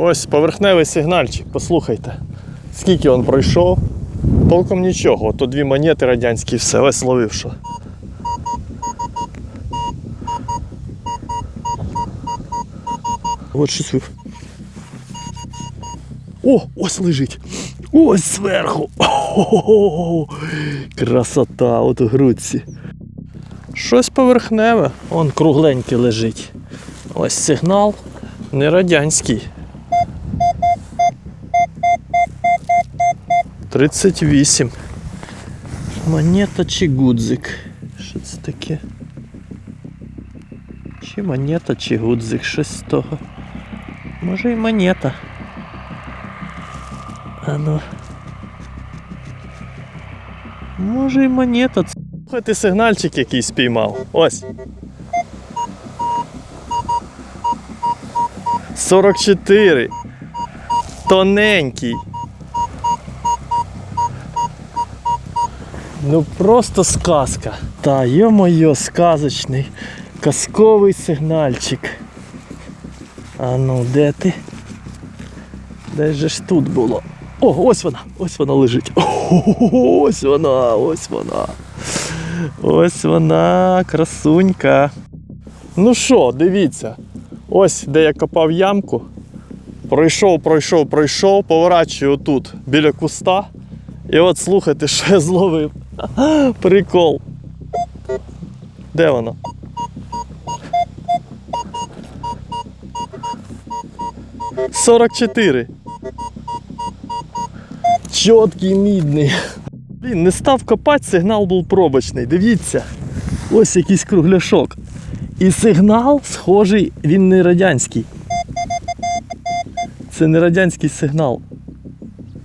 Ось поверхневий сигнальчик, послухайте. Скільки він пройшов, толком нічого. То дві монети радянські, все, ось ловив що. От щось. О, ось лежить. Ось зверху. О, красота, от у грудці. Щось поверхневе. Он кругленьке лежить. Ось сигнал не радянський. 38. Монета чи гудзик? Що це таке? Чи монета, чи гудзик, щось з того. Може і монета. А ну. Може і монета. Слухайте сигнальчик який спіймав. Ось. 44. Тоненький. Ну просто сказка. Та йо-моє, сказочний казковий сигнальчик. А ну, де ти? Де же ж тут було? О, ось вона, ось вона лежить. О, ось вона, ось вона. Ось вона, красунька. Ну що, дивіться. Ось де я копав ямку. Пройшов, пройшов, пройшов, поворачую тут біля куста. І от слухайте, що я зловив. Прикол. Де воно? Сорок чотири. Чіткий мідний. Блін, не став копати, сигнал був пробочний. Дивіться. Ось якийсь кругляшок. І сигнал схожий, він не радянський. Це не радянський сигнал.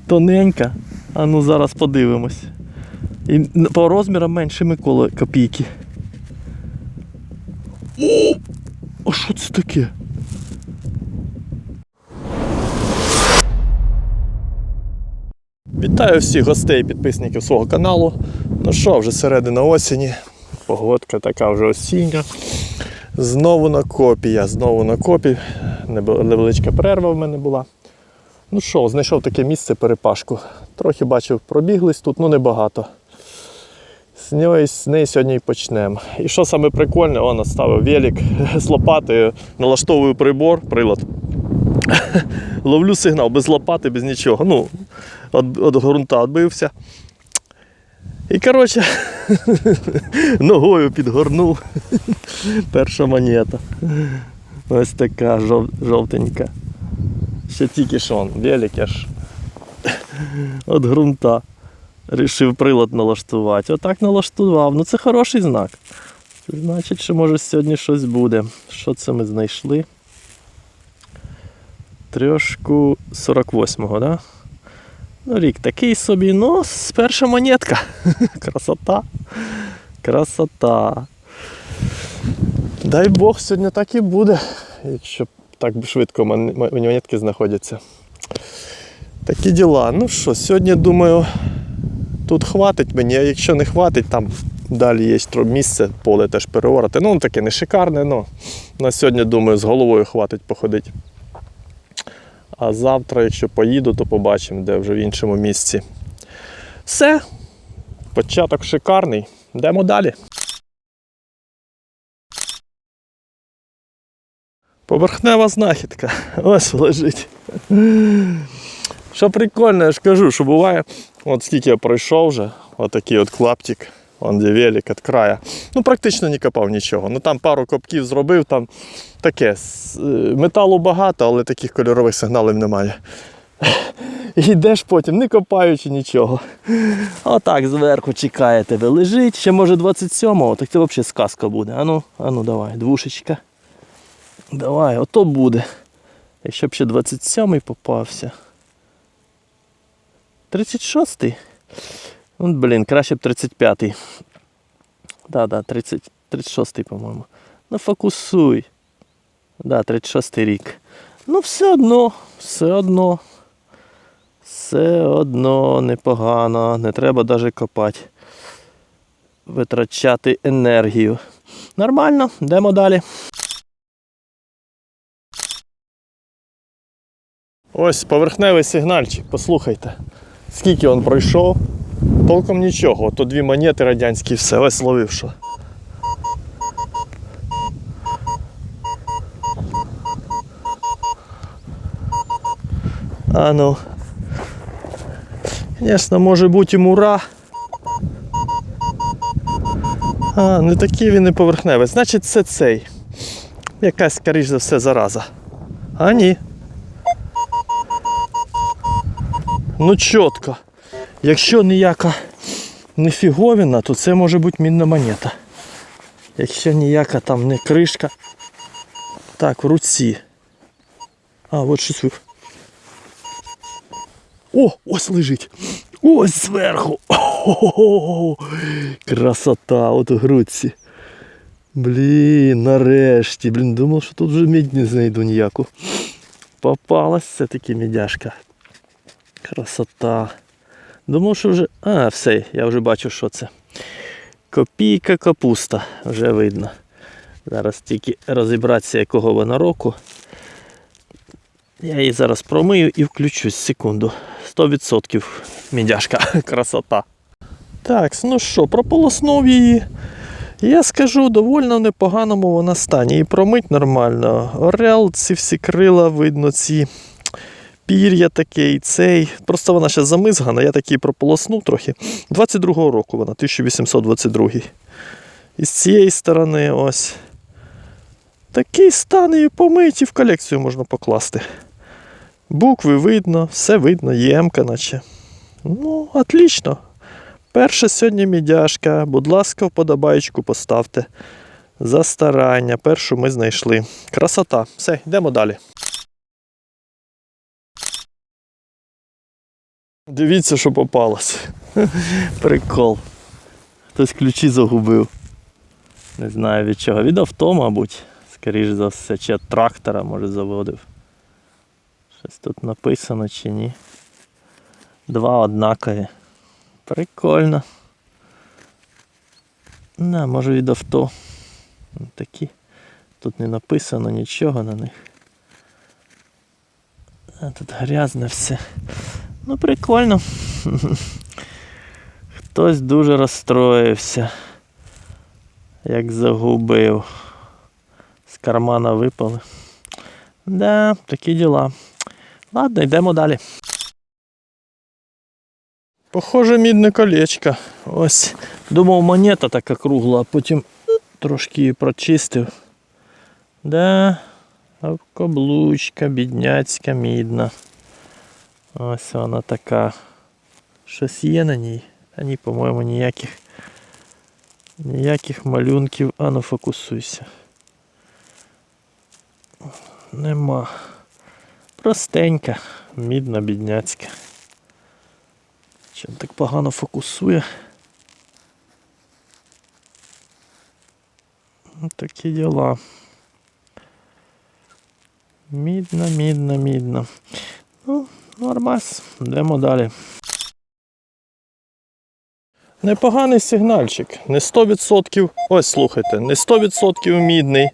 Тоненька. А ну зараз подивимось. І по розмірам менше Миколи копійки. О! А що це таке? Вітаю всіх гостей і підписників свого каналу. Ну що, вже середина осені. Погодка така вже осіння. Знову на копі я, знову на копі. Невеличка перерва в мене була. Ну що, знайшов таке місце перепашку. Трохи бачив, пробіглись тут, ну небагато. З неї, сьогодні і почнемо. І що саме прикольне, он оставив велик з лопатою, налаштовую прибор, прилад. Ловлю сигнал без лопати, без нічого. Ну, від, від ґрунта відбився. І коротше, ногою підгорнув. Перша монета. Ось така жов, жовтенька. Ще тільки що он, велик аж від ґрунта. Рішив прилад налаштувати. Отак налаштував. Ну це хороший знак. Це значить, що може сьогодні щось буде. Що це ми знайшли? Трьошку 48-го, да? Ну, рік такий собі, ну, перша монетка. Красота. Красота. Дай Бог, сьогодні так і буде, якщо так швидко мон- мон- монетки знаходяться. Такі діла. Ну що, сьогодні думаю, тут хватить мені, а якщо не хватить, там далі є місце, поле теж переорати. Ну, таке не шикарне, але на сьогодні, думаю, з головою хватить походити. А завтра, якщо поїду, то побачимо, де вже в іншому місці. Все. Початок шикарний. Йдемо далі. Поверхнева знахідка. Ось лежить. Що прикольно, я ж кажу, що буває, от скільки я пройшов вже, отакий от клаптик, он де велик від краю. Ну, практично не копав нічого. Ну там пару копків зробив, там таке. е, Металу багато, але таких кольорових сигналів немає. Йдеш потім, не копаючи нічого. Отак зверху чекає тебе. Лежить, ще може 27-го, так це взагалі сказка буде. Ану, ану, давай, двушечка. Давай, ото буде. Якщо б ще 27-й попався. 36-й? Ну, блін, краще б 35-й. Да, да, 30, 36-й, по-моєму. Ну, фокусуй. Да, 36-й рік. Ну, все одно, все одно. Все одно непогано. Не треба навіть копати. Витрачати енергію. Нормально, йдемо далі. Ось поверхневий сигнальчик, послухайте. Скільки він пройшов, толком нічого. То дві монети радянські, все, ось ловив що. А ну. Звісно, може бути і мура. А, не такий він і поверхневий. Значить, це цей. Якась, скоріш за все, зараза. А ні. Ну чітко. Якщо ніяка не фіговіна, то це може бути мідна монета. Якщо ніяка там не кришка. Так, в руці. А, от щось. О, ось лежить. Ось зверху. О, красота, от у грудці. Блін, нарешті. Блін, думав, що тут вже мідь не знайду ніяку. Попалась все-таки мідяшка. Красота. Думав, що вже. А, все, я вже бачу, що це. Копійка капуста, вже видно. Зараз тільки розібратися, якого вона року. Я її зараз промию і включусь секунду. 100% мідяшка. Красота. Так, ну що, прополоснув її. Я скажу, доволі в непоганому вона стані. І промить нормально. Орел, ці всі крила, видно, ці пір'я таке і цей. Просто вона ще замизгана, я такий прополоснув трохи. 22-го року вона, 1822. І з цієї сторони ось. Такий стан і помить, і в колекцію можна покласти. Букви видно, все видно, ємка наче. Ну, отлично. Перша сьогодні мідяшка. Будь ласка, вподобайку поставте. За старання. Першу ми знайшли. Красота. Все, йдемо далі. Дивіться, що попалось. Прикол. Хтось ключі загубив. Не знаю від чого. Від авто, мабуть. Скоріше за все, чи трактора, може, заводив. Щось тут написано чи ні. Два однакові. Прикольно. Не, може від авто. Такі. Тут не написано нічого на них. А тут грязне все. Ну прикольно. Хтось дуже розстроївся. Як загубив. З кармана випали. Да, такі діла. Ладно, йдемо далі. Похоже, мідне колечко. Ось. Думав, монета така кругла, а потім трошки її прочистив. Да, а каблучка, бідняцька, мідна. Ось вона така. Щось є на ній. А ні, по-моєму, ніяких. Ніяких малюнків. А ну фокусуйся. Нема. Простенька, мідна, бідняцька. Чим так погано фокусує. Такі діла. Мідна, мідна, мідна. Ну, нормас, йдемо далі. Непоганий сигнальчик. Не 100%. Ось слухайте, не 100% мідний.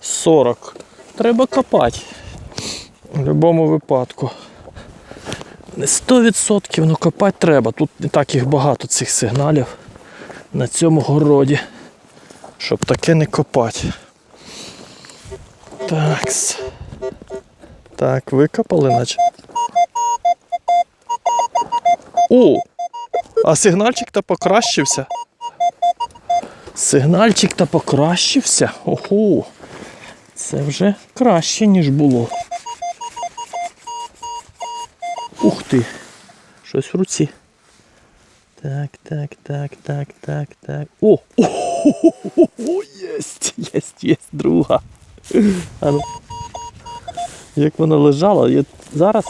Сорок. Треба копати. В будь-якому випадку. Не 100%, ну копати треба. Тут не так їх багато цих сигналів на цьому городі. Щоб таке не копати. Такс. Так, викопали, наче. О! А сигнальчик то покращився. Сигнальчик то покращився. Ого! Це вже краще, ніж було. Ух ти! Щось в руці. Так, так, так, так, так, так. О! О! О! Єсть! Єсть, єсть, друга. А ну. Як вона лежала, я зараз.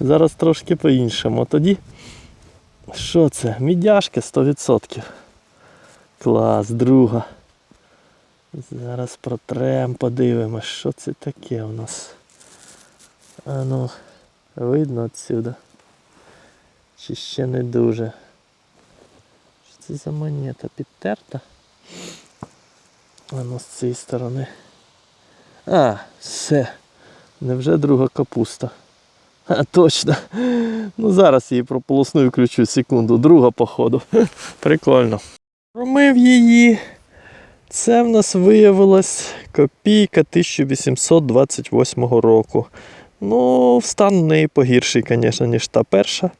Зараз трошки по-іншому. Тоді. Що це? Мідяшка 100%. Клас, друга. Зараз протрем, подивимось, що це таке у нас. А ну, видно отсюда. Чи ще не дуже. Що це за монета? Підтерта? А ну з цієї сторони. А, все. Невже друга капуста? А, точно. Ну зараз її прополосну і включу секунду. Друга походу. Прикольно. Промив її. Це в нас виявилась копійка 1828 року. Ну, стан у неї погірший, звісно, ніж та перша.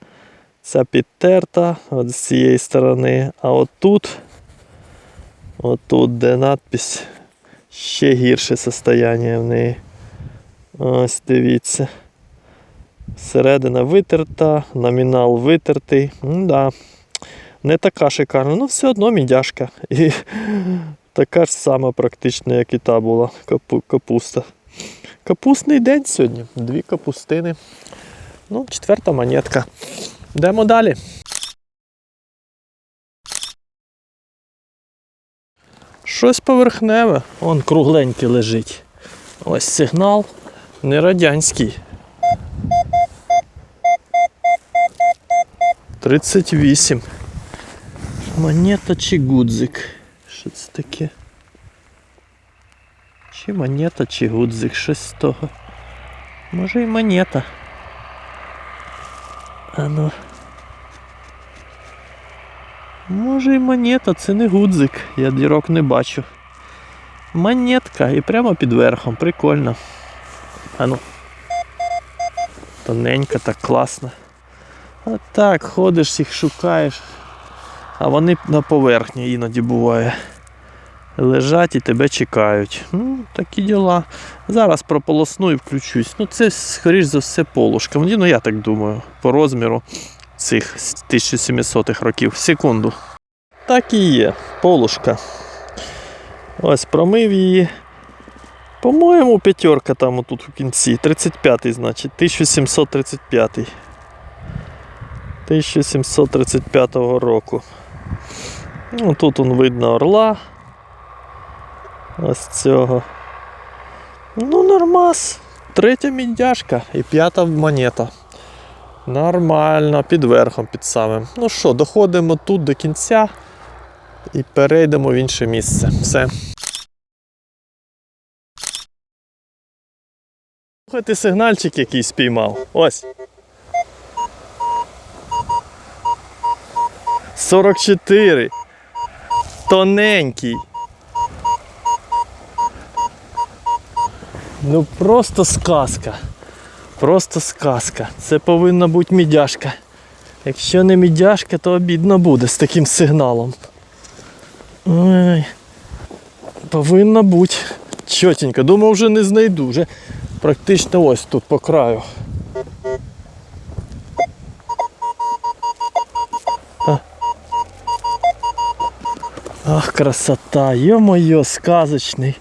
Ця підтерта от з цієї сторони. А отут, отут, де надпись, ще гірше состояння в неї. Ось дивіться. Середина витерта, номінал витертий. Да. Не така шикарна, ну все одно мідяшка. І така ж сама практично, як і та була капу- капуста. Капустний день сьогодні. Дві капустини. Ну, четверта монетка. Йдемо далі. Щось поверхневе. Он кругленький лежить. Ось сигнал. Не радянський. 38. Монета чи гудзик? Що це таке? Чи монета, чи гудзик, щось з того. Може і монета. А ну. Може і монета, це не гудзик, я дірок не бачу. Монетка і прямо під верхом, прикольно. А ну. Тоненька, так класно. А так, ходиш, їх шукаєш. А вони на поверхні іноді буває. Лежать і тебе чекають. Ну, такі діла. Зараз прополосну і включусь. Ну, це, скоріш за все, полушка. Ну, я так думаю, по розміру цих 1700-х років. Секунду. Так і є, полушка. Ось промив її. По-моєму, п'ятерка там отут у кінці. 35-й, значить, 1735. 1735 року. Ну, тут он видно орла. Ось цього. Ну, нормас. Третя мідяшка і п'ята монета. Нормально, під верхом, під самим. Ну що, доходимо тут до кінця і перейдемо в інше місце. Все. Слухайте, сигнальчик який спіймав. Ось. 44. Тоненький. Ну просто сказка. Просто сказка. Це повинна бути мідяшка. Якщо не мідяшка, то обідно буде з таким сигналом. Ой. Повинна бути. Чотенько. Думав, вже не знайду. Вже практично ось тут по краю. Ах, красота, ё-моё, сказочний,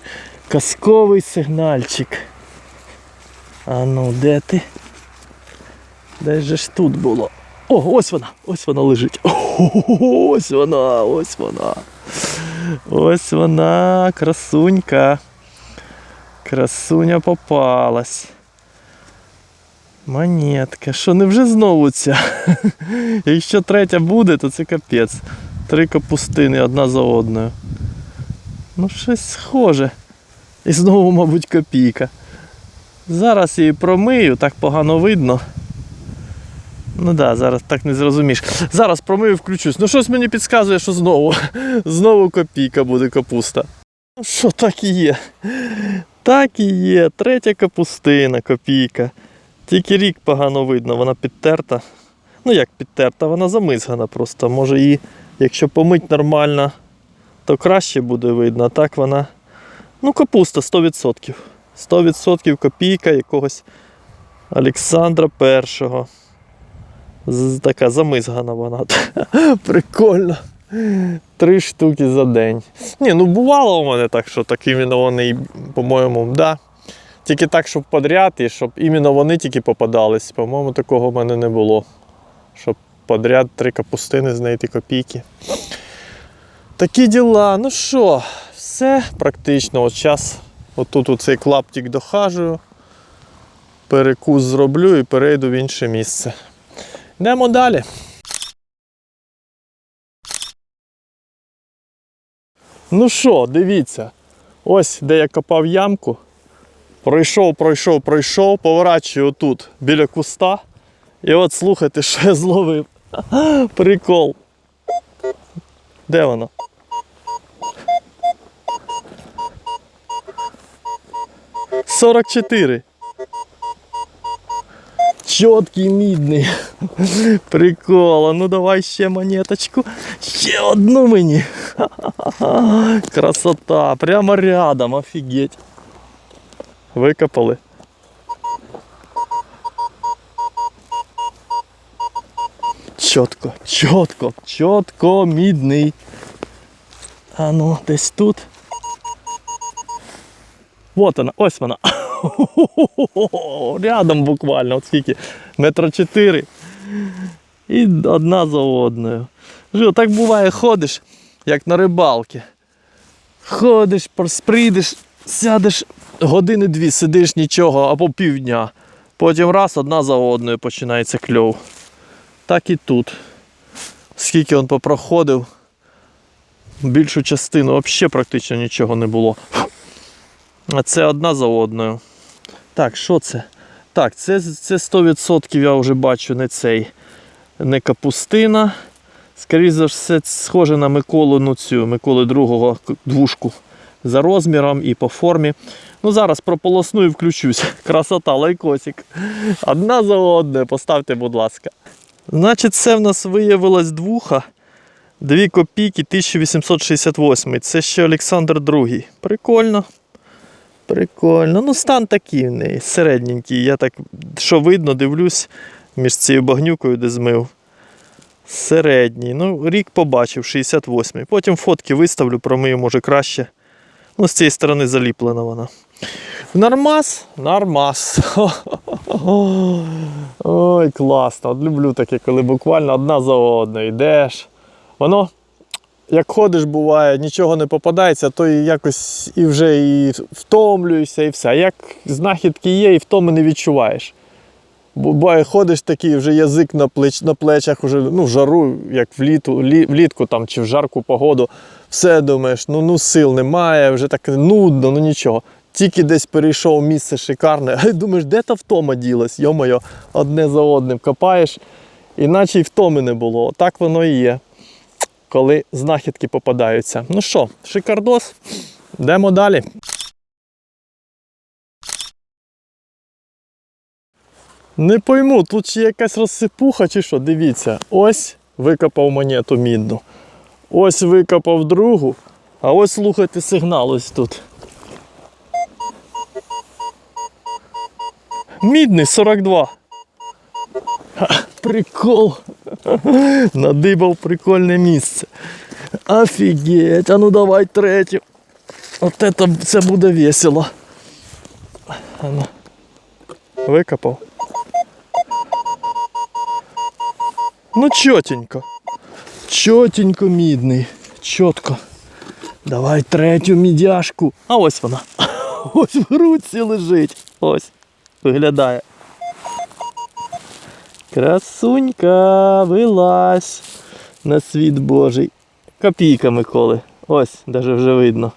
казковий сигнальчик. А ну, де ти? Де же ж тут було? О, ось вона, ось вона лежить. О, ось вона, ось вона. Ось вона, красунька. Красуня попалась. Монетка. Що, невже знову ця? Якщо третя буде, то це капець. Три капустини одна за одною. Ну, щось схоже. І знову, мабуть, копійка. Зараз її промию, так погано видно. Ну да, зараз так не зрозумієш. Зараз промию включусь. Ну щось мені підказує, що знову. Знову копійка буде капуста. Ну що, так і є. Так і є. Третя капустина, копійка. Тільки рік погано видно, вона підтерта. Ну як підтерта, вона замизгана просто. Може її, якщо помить нормально, то краще буде видно. Так вона. Ну, капуста 100%. 100% копійка якогось Олександра І. Така замизгана вона. Прикольно. Три штуки за день. Ні, ну бувало у мене так, що так іменно вони, по-моєму, да. Тільки так, щоб подряд, і щоб іменно вони тільки попадались. По-моєму, такого в мене не було. Щоб подряд три капустини знайти копійки. Такі діла. Ну що, все практично. От зараз отут у цей клаптик дохажую, перекус зроблю і перейду в інше місце. Йдемо далі. Ну що, дивіться. Ось де я копав ямку. Пройшов, пройшов, пройшов, поворачую отут біля куста. І от слухайте, що я зловив. Прикол. Де воно? Сорок чотири. Чіткий мідний. Прикол. А Ну давай ще монеточку. Ще одну мені. Красота. Прямо рядом, офігеть. Викопали. Чітко, чітко, чітко мідний. А ну, десь тут. Вот вона, ось вона. Рядом буквально, от скільки. Метро чотири. І одна за одною. Жо, так буває, ходиш, як на рибалки. Ходиш, прийдеш, сядеш години дві, сидиш нічого або півдня. Потім раз одна за одною починається кльов. Так і тут. Скільки він попроходив, більшу частину взагалі практично нічого не було. Це одна за одною. Так, що це? Так, це, це 100% я вже бачу не цей, не капустина. Скоріше за все, схоже на Миколу, ну цю Миколи другого двушку за розміром і по формі. Ну зараз прополосну і включусь. Красота, лайкосик. Одна за одною, поставте, будь ласка. Значить, це в нас виявилась двуха. Дві копійки 1868. Це ще Олександр II. Прикольно. Прикольно. Ну, стан такий в неї, середненький. Я так, що видно, дивлюсь між цією багнюкою, де змив. Середній. Ну, рік побачив, 68-й. Потім фотки виставлю, промию, може краще. Ну, з цієї сторони заліплена вона. Нормас? Нормас. Ой, класно. От люблю таке, коли буквально одна за одною йдеш. Воно, як ходиш, буває, нічого не попадається, то якось і вже і втомлюєшся, і все. Як знахідки є, і втоми не відчуваєш. Буває, ходиш такий, вже язик на, плеч, на плечах, уже, ну, в жару, як вліту, лі, влітку там, чи в жарку погоду, все думаєш, ну, ну сил немає, вже так нудно, ну нічого. Тільки десь перейшов місце шикарне, а думаєш, де та втома ділась? Йо-моє, одне за одним копаєш, іначе й втоми не було. Так воно і є, коли знахідки попадаються. Ну що, шикардос, йдемо далі. Не пойму, тут чи якась розсипуха, чи що, дивіться, ось викопав монету мідну. Ось викопав другу, а ось слухайте сигнал ось тут. Мідний 42. Прикол. Надибав прикольне місце. Офігеть, а ну давай третю. От це, це буде весело. А ну. Викопав. Ну, чотенько. Чотенько мідний. Чітко. Давай третю мідяшку. А ось вона. Ось в грудці лежить. Ось. Виглядає. Красунька, вилазь на світ Божий. Копійка Миколи. Ось, даже вже видно.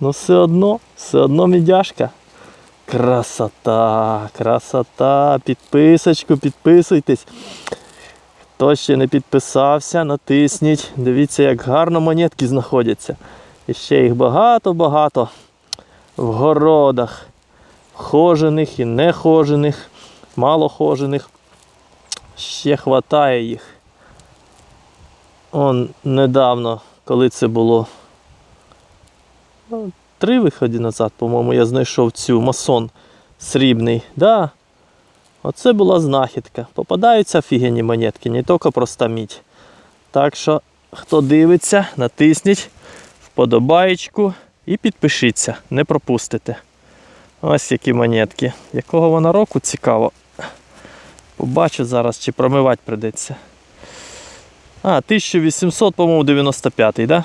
Ну все одно, все одно мідяшка. Красота, красота. Підписочку, підписуйтесь. Хто ще не підписався, натисніть. Дивіться, як гарно монетки знаходяться. І ще їх багато-багато в городах. Хожених і нехожених, малохожених. Ще хватає їх. Он недавно, коли це було. Ну, три виходи назад, по-моєму, я знайшов цю масон срібний. Да, Оце була знахідка. Попадаються офігенні монетки, не тільки проста мідь. Так що, хто дивиться, натисніть вподобаєчку і підпишіться, не пропустите. Ось які монетки. Якого вона року цікаво. Побачу зараз, чи промивати прийдеться. А, 1800, по-моєму, 95-й, да?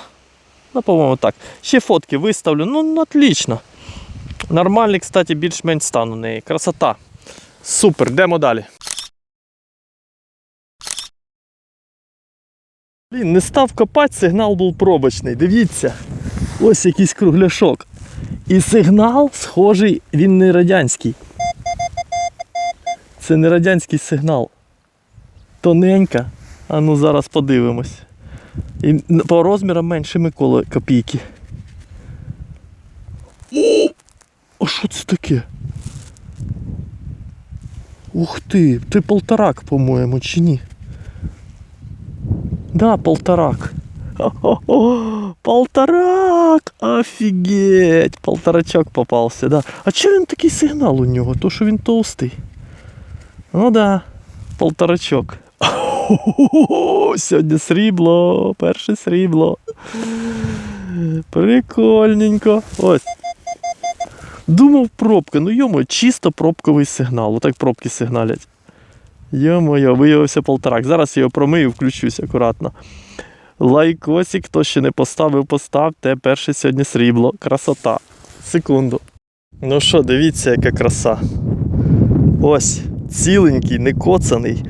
Ну, по-моєму, так. Ще фотки виставлю. Ну, ну отлично. Нормальний, кстати, більш-менш стан у неї. Красота. Супер, йдемо далі. Блін, не став копати, сигнал був пробочний. Дивіться. Ось якийсь кругляшок. І сигнал схожий, він не радянський. Це не радянський сигнал. Тоненька. А ну зараз подивимось. І по розмірам менше Миколи копійки. А що це таке? Ух ти, ти полторак, по-моєму, чи ні? Да, полторак. О, полторак! Офігеть! Полторачок попався, да. А чого він такий сигнал у нього? То що він толстий. Ну да, полторачок. Сьогодні срібло, перше срібло. Прикольненько. Ось. Думав пробка, ну йомо, чисто пробковий сигнал. Отак пробки сигналять. Йо-моє, виявився полторак. Зараз я його промию, включусь акуратно. Лайкосик, хто ще не поставив, поставте. Перше сьогодні срібло. Красота. Секунду. Ну що, дивіться, яка краса. Ось, ціленький, не коцаний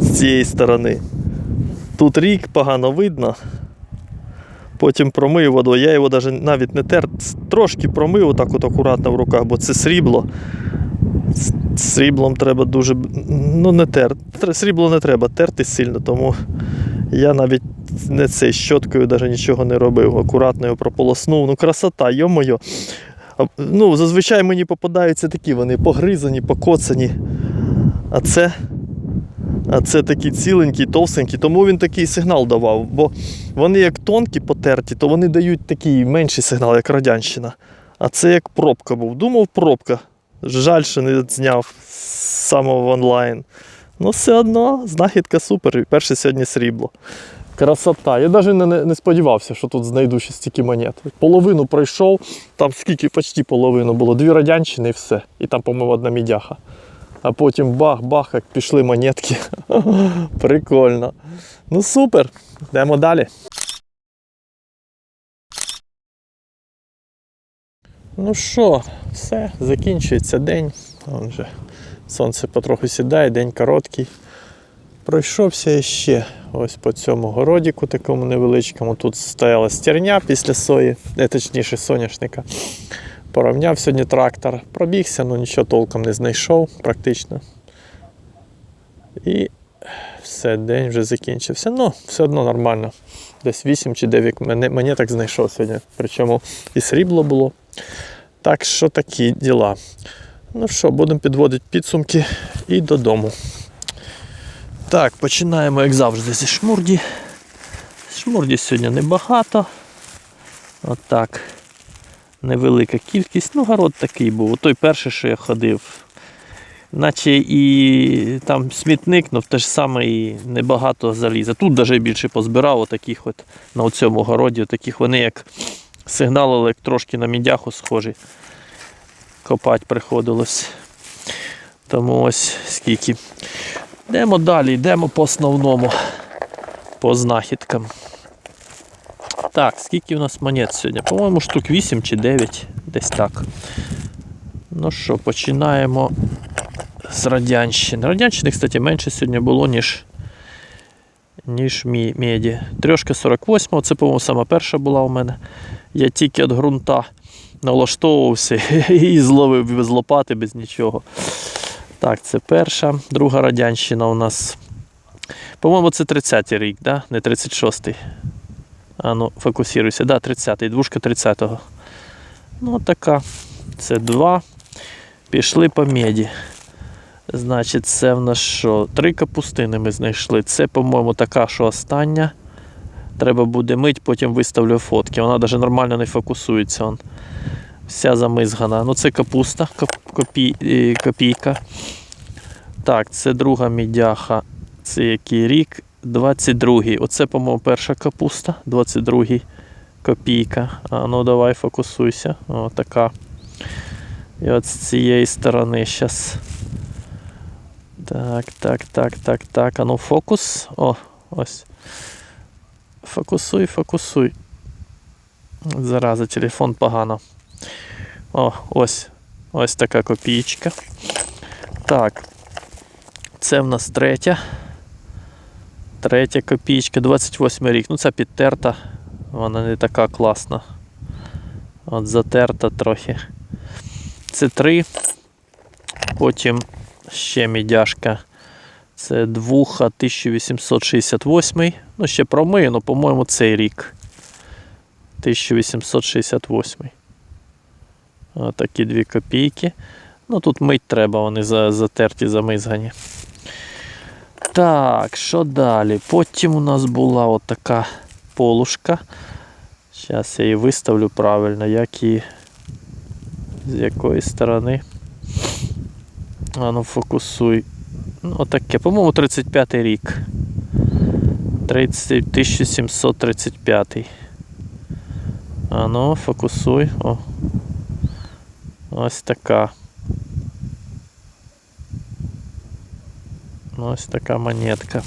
з цієї сторони. Тут рік погано видно. Потім промив водою. Я його навіть, не тер, трошки промив отак от акуратно в руках, бо це срібло. Сріблом треба дуже. Ну, не тер. Срібло не треба терти сильно, тому я навіть не цей щоткою навіть нічого не робив. Акуратно його прополоснув. Ну, красота, йо-моє. Ну, зазвичай мені попадаються такі, вони погризані, покоцані. А це. А це такий ціленький, товстенький, тому він такий сигнал давав. Бо вони як тонкі потерті, то вони дають такий менший сигнал, як радянщина. А це як пробка був. Думав, пробка. Жаль, що не зняв з самого онлайн. Ну, все одно, знахідка супер. І перше сьогодні срібло. Красота. Я навіть не, не сподівався, що тут знайду ще стільки монет. Половину пройшов, там скільки почти половину було. Дві радянщини і все. І там, по-моєму, одна мідяха. А потім бах-бах, як пішли монетки. Прикольно. Ну супер. Йдемо далі. Ну що, все, закінчується день. Вон вже сонце потроху сідає, день короткий. Пройшовся ще ось по цьому городіку такому невеличкому. Тут стояла стерня після сої, е, точніше соняшника. Порівняв сьогодні трактор, пробігся, ну нічого толком не знайшов практично. І все, день вже закінчився. Ну, все одно нормально. Десь 8 чи 9 мене, мене так знайшов сьогодні. Причому і срібло було. Так що такі діла. Ну що, будемо підводити підсумки і додому. Так, починаємо, як завжди, зі шмурді. Шмурді сьогодні небагато. Отак. Невелика кількість. Ну, город такий був. Той перший, що я ходив. Наче і там смітник, ну те ж саме і небагато заліза. Тут навіть більше позбирав отаких от на цьому городі, таких вони як сигналили, трошки на мідяху схожі. Копати приходилось. Тому ось скільки. Йдемо далі, йдемо по основному, по знахідкам. Так, скільки у нас монет сьогодні? По-моєму, штук 8 чи 9, десь так. Ну що, починаємо з Радянщини. Радянщини, кстати, менше сьогодні було, ніж, ніж меді. Трьошка 48, це, по-моєму, сама перша була у мене. Я тільки від ґрунта налаштовувався і зловив без лопати, без нічого. Так, це перша. Друга радянщина у нас. По-моєму, це 30-й рік, да? не 36-й. А ну, фокусируйся. Да, 30-й, двушка 30-го. Ну, така. Це два. Пішли по меді. Значить, це в нас що? Три капустини ми знайшли. Це, по-моєму, така, що остання. Треба буде мить, потім виставлю фотки. Вона навіть нормально не фокусується. Он. Вся замизгана. Ну, це капуста, коп- копій, е, копійка. Так, це друга мідяха. Це який рік? 22-й. Оце, по-моєму, перша капуста. 22-й копійка. А ну давай фокусуйся. О, така. І от з цієї сторони зараз. Так, так, так, так, так. А ну фокус. О, ось. Фокусуй, фокусуй. Зараза, телефон погано. О, ось. Ось така копійка. Так. Це в нас третя. Третя копійка, 28 рік. Ну, це підтерта. Вона не така класна. От затерта трохи. Це три. Потім ще мідяшка. Це двуха 1868. Ну, ще промию, ну, по-моєму, цей рік. 1868. Отакі дві копійки. Ну тут мить треба, вони затерті, замизгані. Так, що далі? Потім у нас була отака полушка. Зараз я її виставлю правильно, як її. З якої сторони. А ну фокусуй. Ну, отаке, по-моєму, 35 рік. 30, 1735. А ну, фокусуй. О. Ось така. Ось така монетка.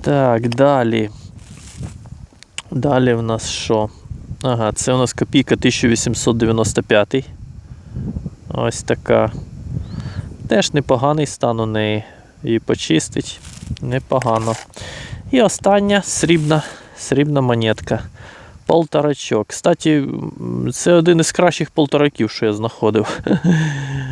Так, далі. Далі в нас що? Ага, це у нас копійка 1895. Ось така. Теж непоганий стан у неї. Її почистить. Непогано. І остання срібна, срібна монетка. Полторачок. Кстати, це один із кращих полтораків, що я знаходив.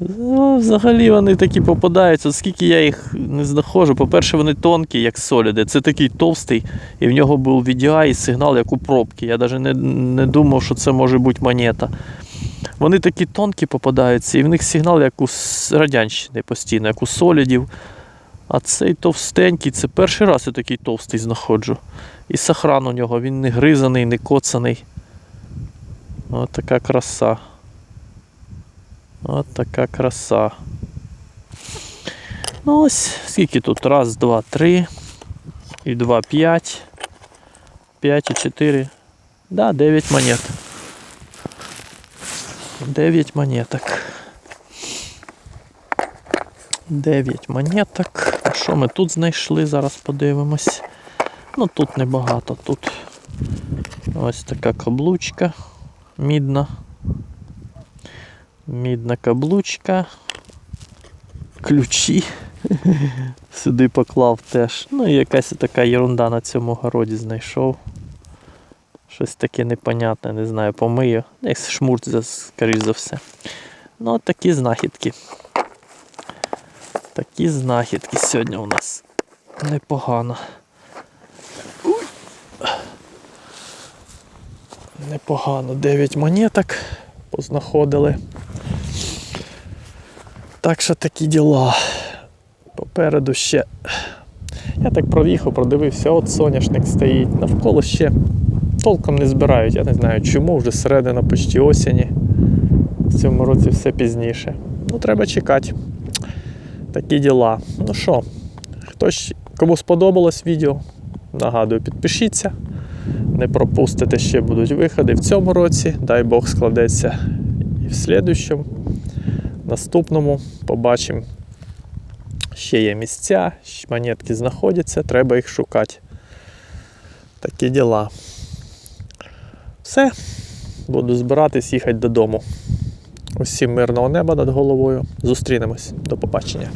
Ну, взагалі вони такі попадаються. От Скільки я їх не знаходжу. По-перше, вони тонкі, як соліди. Це такий товстий, і в нього був VDI і сигнал, як у пробки. Я навіть не, не думав, що це може бути монета. Вони такі тонкі попадаються, і в них сигнал, як у радянщини постійно, як у солідів. А цей товстенький, це перший раз я такий товстий знаходжу. І сохран у нього, він не гризаний, не коцаний. Ось така краса. От така краса. Ну ось, скільки тут? Раз, два, три. І два, п'ять. П'ять і чотири. Да, дев'ять монет. Дев'ять монеток. Дев'ять монеток. А що ми тут знайшли? Зараз подивимось. Ну тут небагато. Тут ось така каблучка мідна. Мідна каблучка. Ключі. Сюди поклав теж. Ну і якась така ерунда на цьому городі знайшов. Щось таке непонятне, не знаю, помию. Як шмурт, скоріш за все. Ну, такі знахідки. Такі знахідки сьогодні у нас непогано. Непогано. 9 монеток познаходили. Так що такі діла. Попереду ще. Я так проїхав, продивився, от соняшник стоїть. Навколо ще толком не збирають. Я не знаю чому, вже середина почти осені. В цьому році все пізніше. Ну, треба чекати. Такі діла. Ну що, хтось, кому сподобалось відео, нагадую, підпишіться. Не пропустите, ще будуть виходи в цьому році. Дай Бог складеться і в слідущому. Наступному побачимо. Ще є місця, монетки знаходяться, треба їх шукати. Такі діла. Все. Буду збиратись їхати додому. Усім мирного неба над головою. Зустрінемось. До побачення.